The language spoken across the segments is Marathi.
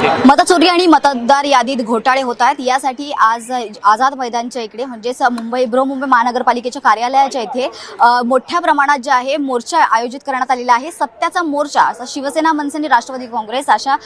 मतचोरी आणि मतदार यादीत घोटाळे होत आहेत. यासाठी आज आझाद मैदानच्या इकडे म्हणजेच मुंबई बृहमुंबई महानगरपालिकेच्या कार्यालयाच्या इथे मोठ्या प्रमाणात जे आहे मोर्चा आयोजित करण्यात आलेला आहे. सत्याचा मोर्चा असा शिवसेना मनसे आणि राष्ट्रवादी काँग्रेस अशा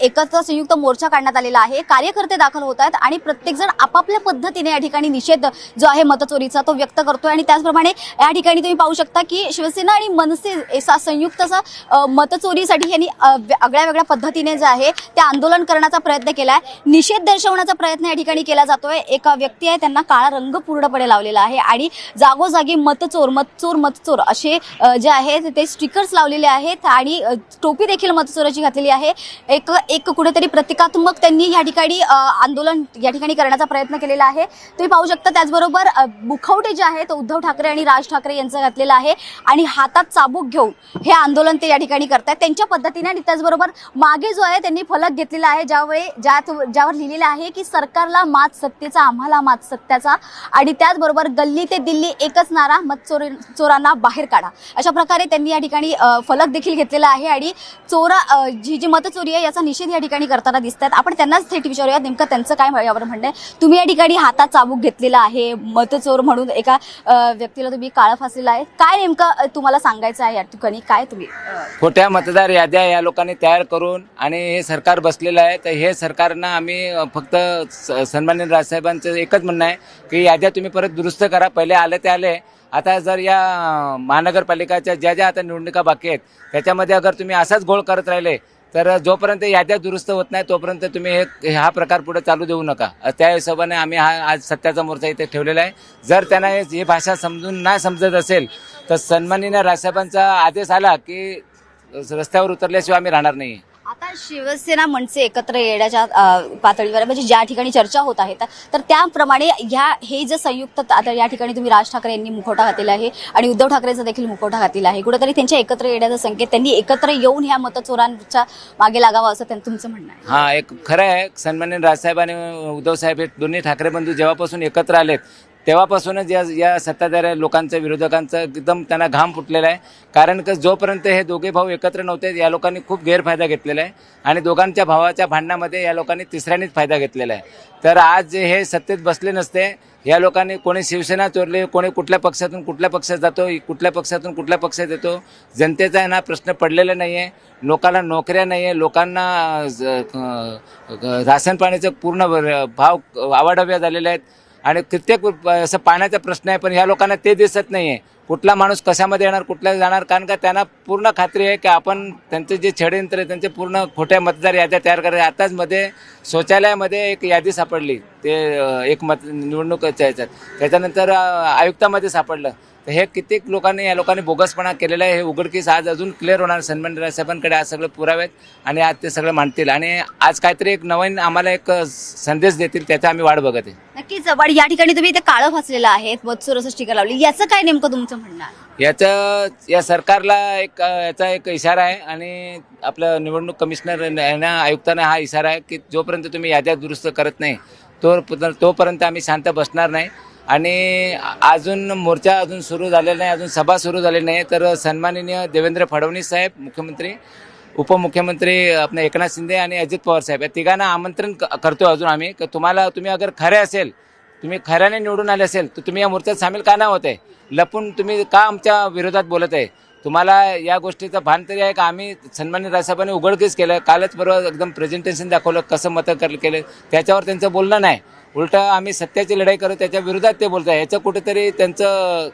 एकत्र संयुक्त मोर्चा काढण्यात आलेला आहे. कार्यकर्ते दाखल होत आहेत आणि प्रत्येकजण आपापल्या पद्धतीने या ठिकाणी निषेध जो आहे मतचोरीचा तो व्यक्त करतोय. आणि त्याचप्रमाणे या ठिकाणी तुम्ही पाहू शकता की शिवसेना आणि मनसे असा संयुक्त असा मतचोरीसाठी यांनी आगळ्या वेगळ्या पद्धतीने जे आहे त्या आंदोलन करण्याचा प्रयत्न केला आहे निषेध दर्शवण्याचा प्रयत्न या ठिकाणी केला जातोय. एका व्यक्ती आहे त्यांना काळा रंग पूर्णपणे लावलेला आहे आणि जागोजागी मतचोर मतचोर मतचोर असे जे आहेत ते स्टिकर्स लावलेले आहेत आणि टोपी देखील मतचोराची घातलेली आहे. एक एक कुठेतरी प्रतिकात्मक त्यांनी या ठिकाणी आंदोलन या ठिकाणी करण्याचा प्रयत्न केलेला आहे. तुम्ही पाहू शकता त्याचबरोबर मुखवटे जे आहेत उद्धव ठाकरे आणि राज ठाकरे यांचं घातलेलं आहे आणि हातात चाबूक घेऊन हे आंदोलन ते या ठिकाणी करतायत. त्यांच्या पद्धतीने आणि त्याचबरोबर मागे जो आहे त्यांनी फलक घेतला घेतलेला आहे. ज्यावेळी ज्यात ज्यावर लिहिलेलं आहे की सरकारला मात सत्तेचा आम्हाला मात सत्याचा. आणि त्याचबरोबर गल्ली ते दिल्ली एकच नारा मत चोरी चोरांना बाहेर काढा. अशा प्रकारे त्यांनी या ठिकाणी फलक देखील घेतलेला आहे. आणि चोरा जी जी मतचोरी आहे याचा निषेध या ठिकाणी करताना दिसतात आपण त्यांनाच थेट विचारूया नेमकं त्यांचं काय यावर म्हणणं आहे. तुम्ही या ठिकाणी हातात चाबूक घेतलेला आहे मतचोर म्हणून एका व्यक्तीला तुम्ही काळ फासलेला आहे. काय नेमकं तुम्हाला सांगायचं आहे या ठिकाणी? काय तुम्ही खोट्या मतदार याद्या या लोकांनी तयार करून आणि हे सरकार असलेलं आहे. तर हे सरकारनं आम्ही फक्त स- राजसाहेबांचं एकच म्हणणं आहे की याद्या तुम्ही परत दुरुस्त करा. पहिले आले ते आले. आता जर या महानगरपालिकाच्या ज्या ज्या आता निवडणुका बाकी आहेत त्याच्यामध्ये अगर तुम्ही असाच घोळ करत राहिले तर जोपर्यंत याद्या दुरुस्त होत नाही तोपर्यंत तुम्ही हे हा प्रकार पुढे चालू देऊ नका. त्या हिशोबाने आम्ही हा आज सत्याचा मोर्चा इथे ठेवलेला आहे. जर त्यांना हे- ही भाषा समजून नाही समजत असेल तर सन्माननीय राजसाहेबांचा आदेश आला की रस्त्यावर उतरल्याशिवाय आम्ही राहणार नाही आहे शिवसेना मनसे एकत्र येण्याच्या पातळीवर म्हणजे ज्या ठिकाणी चर्चा होत आहे तर- त्याप्रमाणे ह्या हे जे संयुक्त आता या ठिकाणी तुम्ही राज ठाकरे यांनी मुखवटा घातलेला आहे आणि उद्धव ठाकरेचा देखील मुखवटा घातलेला आहे. कुठेतरी त्यांच्या एकत्र येण्याचा संकेत त्यांनी एकत्र येऊन ह्या मतचोरांच्या मागे लागावं असं त्यांनी तुमचं म्हणणं आहे. हा एक खरं आहे सन्मान्य राजसाहेब आणि उद्धव साहेब हे दोन्ही ठाकरे बंधू जेव्हापासून एकत्र आलेत तेव्हापासूनच या या सत्ताधाऱ्या लोकांचं विरोधकांचं एकदम त्यांना घाम फुटलेला आहे. कारण की जोपर्यंत हे दोघे भाऊ एकत्र नव्हते या लोकांनी खूप गैरफायदा घेतलेला आहे. आणि दोघांच्या भावाच्या भांडणामध्ये या लोकांनी तिसऱ्यानेच फायदा घेतलेला आहे. तर आज हे सत्तेत बसले नसते या लोकांनी कोणी शिवसेना चोरली कोणी कुठल्या पक्षातून कुठल्या पक्षात जातो कुठल्या पक्षातून कुठल्या पक्षात येतो जनतेचा आहे ना प्रश्न पडलेला नाही आहे लोकांना नोकऱ्या नाही आहे लोकांना ज- राशन पाण्याचे पूर्ण भाव आवाढव्या झालेले आहेत. आणि कित्येक असं पाण्याचा प्रश्न आहे पण ह्या लोकांना ते दिसत नाही आहे कुठला माणूस कशामध्ये येणार कुठल्या जाणार? कारण का त्यांना पूर्ण खात्री आहे की आपण त्यांचे जे षडयंत्र आहे त्यांचे पूर्ण खोट्या मतदार याद्या तयार करायच्या आताच मध्ये शौचालयामध्ये एक यादी सापडली. ते एक मत निवडणुकीच्या याच्यात. त्याच्यानंतर आयुक्तामध्ये सापडलं. तर हे कित्येक लोकांनी या लोकांनी बोगसपणा केलेला आहे. हे उघडकीस आज अजून क्लिअर होणार. सन्मान साहेबांकडे आज सगळे पुरावे आहेत आणि आज ते सगळं मांडतील. आणि आज काहीतरी एक नवीन आम्हाला एक संदेश देतील त्याचा आम्ही वाट बघत आहे. नक्कीच. पण या ठिकाणी तुम्ही ते काळं फासलेलं आहे. मतचोर असं स्टिकर लावली. याचं काय नेमकं तुमचं म्हणणं आहे याचं या सरकारला एक याचा एक इशारा आहे आणि आपलं निवडणूक कमिशनर यांना आयुक्तांना हा इशारा आहे की जोपर्यंत तुम्ही याद्या दुरुस्त करत नाही तो तोपर्यंत आम्ही शांत बसणार नाही. आणि अजून मोर्चा अजून सुरू झालेला नाही अजून सभा सुरू झालेली नाही. तर सन्माननीय देवेंद्र फडणवीस साहेब मुख्यमंत्री उपमुख्यमंत्री आपले एकनाथ शिंदे आणि अजित पवार साहेब या तिघांना आमंत्रण करतो अजून आम्ही. तुम्हाला तुम्ही अगर खरे असेल तुम्ही खऱ्याने निवडून आले असेल तर तुम्ही या मोर्चात सामील का नाही होत आहे? लपून तुम्ही का आमच्या विरोधात बोलत आहे? तुम्हाला या गोष्टीचं भान तरी आहे का? आम्ही सन्मान्य राजसाहेबांनी उघडकीस केलं कालच परवा एकदम प्रेझेंटेशन दाखवलं कसं मतं कर केलं त्याच्यावर त्यांचं बोलणं नाही. उलटं आम्ही सत्याची लढाई करू त्याच्या विरोधात ते बोलत आहे. याचं कुठेतरी त्यांचं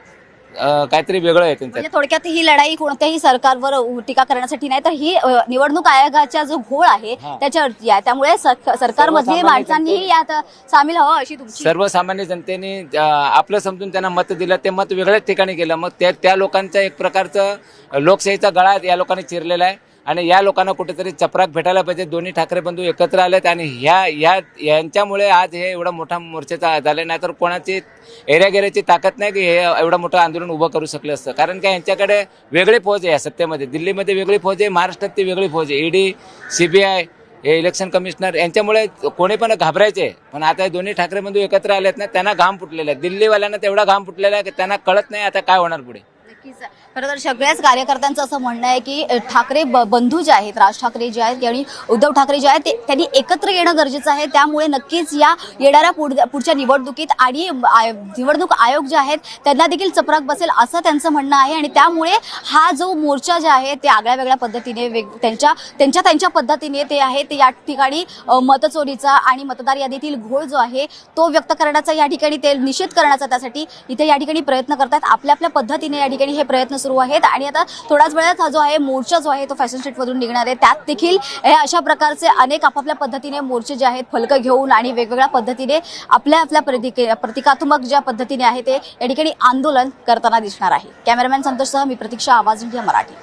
काहीतरी वेगळं आहे त्यांचं. म्हणजे थोडक्यात ही लढाई कोणत्याही सरकारवर टीका करण्यासाठी नाही तर ही अ, निवडणूक आयोगाचा जो घोळ आहे हा. त्याच्यावरती आहे. त्यामुळे सर- सरकारमधील सर्वसामान्य माणसांनीही यात सामील हवं अशी तुमची सर्वसामान्य जनतेने अं, आपलं समजून त्यांना मत दिलं ते मत वेगळ्याच ठिकाणी गेलं. मग त्या त्या लोकांचं एक प्रकारचं लोकशाहीचा गळा या लोकांनी चिरलेला आहे. आणि या लोकांना कुठेतरी चपराक भेटायला पाहिजे. दोन्ही ठाकरे बंधू एकत्र आलेत आणि ह्या ह्या यांच्यामुळे आज हे एवढा मोठा मोर्चाचा झाला नाही तर कोणाची एरियागेऱ्याची ताकद नाही की हे एवढं मोठं आंदोलन उभं करू शकलं असतं. कारण का यांच्याकडे वेगळी फौज आहे या सत्तेमध्ये. दिल्लीमध्ये वेगळी फौज आहे महाराष्ट्रात ती वेगळी फौज आहे. ईडी सीबीआय हे इलेक्शन कमिशनर यांच्यामुळे कोणी पण घाबरायचे. पण आता हे दोन्ही ठाकरे बंधू एकत्र आलेत ना त्यांना घाम फुटलेला आहे. दिल्लीवाल्यांना तेवढा घाम फुटलेला आहे की त्यांना कळत नाही आता काय होणार पुढे. नक्कीच. खरं तर सगळ्याच कार्यकर्त्यांचं असं म्हणणं आहे की ठाकरे ब- बंधू जे आहेत राज ठाकरे जे आहेत आणि उद्धव ठाकरे जे आहेत ते त्यांनी एकत्र येणं गरजेचं आहे. त्यामुळे नक्कीच या येणाऱ्या पुढच्या निवडणुकीत आणि निवडणूक आयोग जे आहेत त्यांना देखील चपराक बसेल असं त्यांचं म्हणणं आहे. आणि त्यामुळे हा जो मोर्चा जे आहे ते आगळ्या वेगळ्या पद्धतीने वेग त्यांच्या त्यांच्या त्यांच्या पद्धतीने ते आहे ते या ठिकाणी मतचोरीचा आणि मतदार यादीतील घोळ जो आहे तो व्यक्त करण्याचा या ठिकाणी ते निषेध करण्याचा त्यासाठी इथे या ठिकाणी प्रयत्न करतात आपल्या आपल्या पद्धतीने या ठिकाणी हे प्रयत्न सुरू आहेत आणि आता थोड्याच वेळात हा जो आहे मोर्चा जो आहे तो फॅशन स्ट्रीटमधून निघणार आहे. त्यात देखील हे अशा प्रकारचे अनेक आपापल्या पद्धतीने मोर्चे जे आहेत फलकं घेऊन आणि वेगवेगळ्या पद्धतीने आपल्या आपल्या प्रतिके प्रतिकात्मक ज्या पद्धतीने आहे ते या ठिकाणी आंदोलन करताना दिसणार आहे. कॅमेरामॅन संतोषसह मी प्रतीक्षा आवाज इंडिया मराठी.